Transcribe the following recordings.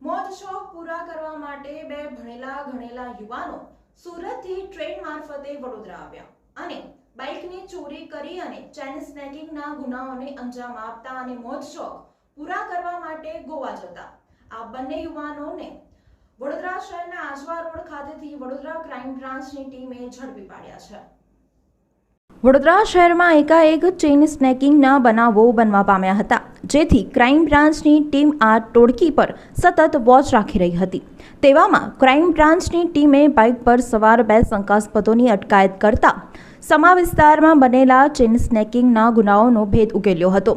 મોજ શોખ પૂરા કરવા માટે બે ભણેલા ગણેલા યુવાનો સુરતથી ટ્રેન મારફતે વડોદરા આવ્યા અને બાઇકની ચોરી કરી અને ચેન સ્નેકિંગના ગુનાઓને અંજામ આપતા અને મોજ શોખ પૂરા કરવા માટે ગોવા જતા. આ બંને યુવાનોને વડોદરા શહેરના આજવા રોડ ખાતેથી વડોદરા ક્રાઇમ બ્રાન્ચની ટીમે ઝડપી પાડ્યા છે. વડોદરા શહેરમાં એકાએક ચેઇન સ્નેકિંગના બનાવો બનવા પામ્યા હતા, જેથી ક્રાઇમ બ્રાન્ચની ટીમ આ ટોળકી પર સતત વોચ રાખી રહી હતી. તેવામાં ક્રાઇમ બ્રાન્ચની ટીમે બાઇક પર સવાર બે શંકાસ્પદોની અટકાયત કરતા સમા વિસ્તારમાં બનેલા ચેન સ્નેકિંગના ગુનાઓનો ભેદ ઉકેલ્યો હતો,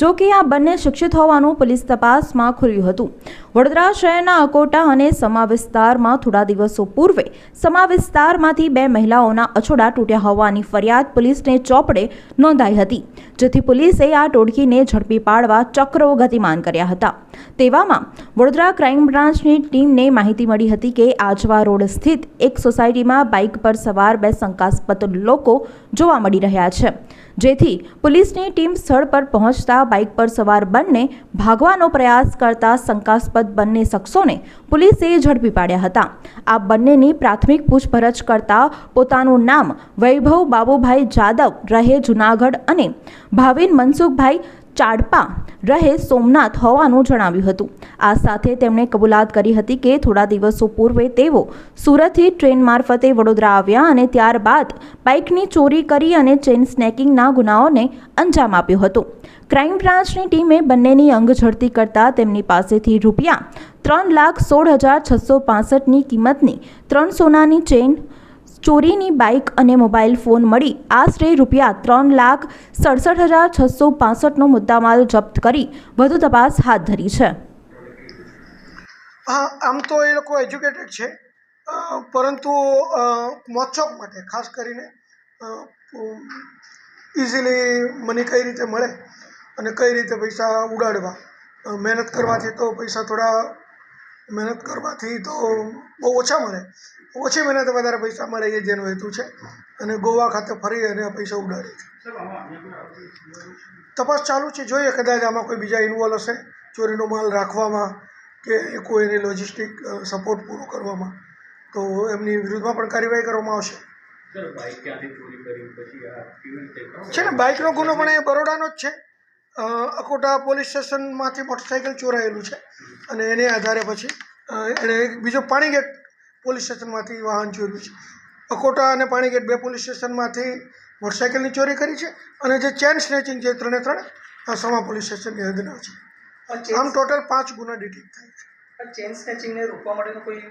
જો કે આ બંને શિક્ષિત હોવાનું પોલીસ તપાસમાં ખુલ્યું હતું. વડોદરા શહેરના અકોટા અને સમા વિસ્તારમાં થોડા દિવસો પૂર્વે સમા વિસ્તારમાંથી બે મહિલાઓના અછોડા તૂટ્યા હોવાની ફરિયાદ પોલીસને ચોપડે નોંધાઈ હતી, જેથી પોલીસે આ ટોળકીને ઝડપી પાડવા ચક્રો ગતિમાન કર્યા હતા. તેવામાં વડોદરા ક્રાઇમ બ્રાન્ચની ટીમને માહિતી મળી હતી કે આજવા રોડ સ્થિત એક સોસાયટીમાં બાઇક પર સવાર બે શંકાસ્પદ લોકો જોવા મળી રહ્યા છે. જેથી પોલીસની ટીમ સ્થળ પર પહોંચતા બાઇક પર સવાર બંને ભાગવાનો પ્રયાસ કરતા શંકાસ્પદ બંને શખ્સોને પોલીસે ઝડપી પાડ્યા હતા. આ બંનેની પ્રાથમિક પૂછપરછ કરતા પોતાનું નામ વૈભવ બાબુભાઈ જાદવ રહે જુનાગઢ અને ભાવિન મનસુખભાઈ ચાડપા રહે સોમનાથ હોવાનું જણાવ્યું હતું. આ સાથે તેમણે કબૂલાત કરી હતી કે થોડા દિવસો પૂર્વે તેઓ સુરતથી ટ્રેન મારફતે વડોદરા આવ્યા અને ત્યારબાદ બાઇકની ચોરી કરી અને ચેઇન સ્નેકિંગના ગુનાઓને અંજામ આપ્યો હતો. ક્રાઇમ બ્રાન્ચની ટીમે બંનેની અંગ ઝડતી કરતા તેમની પાસેથી રૂપિયા ત્રણ લાખ સોળ હજાર છસો પાસઠની કિંમતની ત્રણ સોનાની ચેઇન, ચોરીની બાઇક અને મોબાઈલ ફોન મળી. આશરે રૂપિયા ત્રણ લાખ સડસઠ હજાર છસો પાસઠનો મુદ્દામાલ જપ્ત કરી વધુ તપાસ હાથ ધરી છે. હા, આમ તો એ લોકો એજ્યુકેટેડ છે. પરંતુ મોચોક માટે, ખાસ કરીને ઇઝીલી મની કઈ રીતે મળે અને કઈ રીતે પૈસા ઉડાડવા? મહેનત કરવાથી તો પૈસા થોડા, મહેનત કરવાથી તો બહુ ઓછા મળે. ઓછી મહેનત વધારે પૈસા મળે એ જેનો હેતુ છે. અને ગોવા ખાતે ફરી અને પૈસા ઉડાડે તપાસ ચાલુ છે. જોઈએ, કદાચ આમાં કોઈ બીજા ઇન્વોલ્વ હશે. ચોરીનો માલ રાખવામાં કે કોઈ એની લોજિસ્ટિક સપોર્ટ પૂરો કરવામાં. તો એમની વિરુદ્ધમાં પણ કાર્યવાહી કરવામાં આવશે. છે ને બાઇકનો ગુનો પણ એ બરોડાનો જ છે. અકોટા પોલીસ સ્ટેશનમાંથી મોટરસાઇકલ ચોરાયેલું છે. અને એને આધારે પછી એણે બીજો પાણીગેટ પોલીસ સ્ટેશનમાંથી વાહન ચોર્યું છે. અકોટા અને પાણીગેટ બે પોલીસ સ્ટેશનમાંથી મોટરસાઇકલની ચોરી કરી છે. અને જે ચેન સ્નેચિંગ છે ત્રણે ત્રણ સમા પોલીસ સ્ટેશનની હદના છે. આમ ટોટલ પાંચ ગુના ડિટેક્ટ થાય છે. ચેન સ્નેચિંગને રોકવા માટેનો કોઈ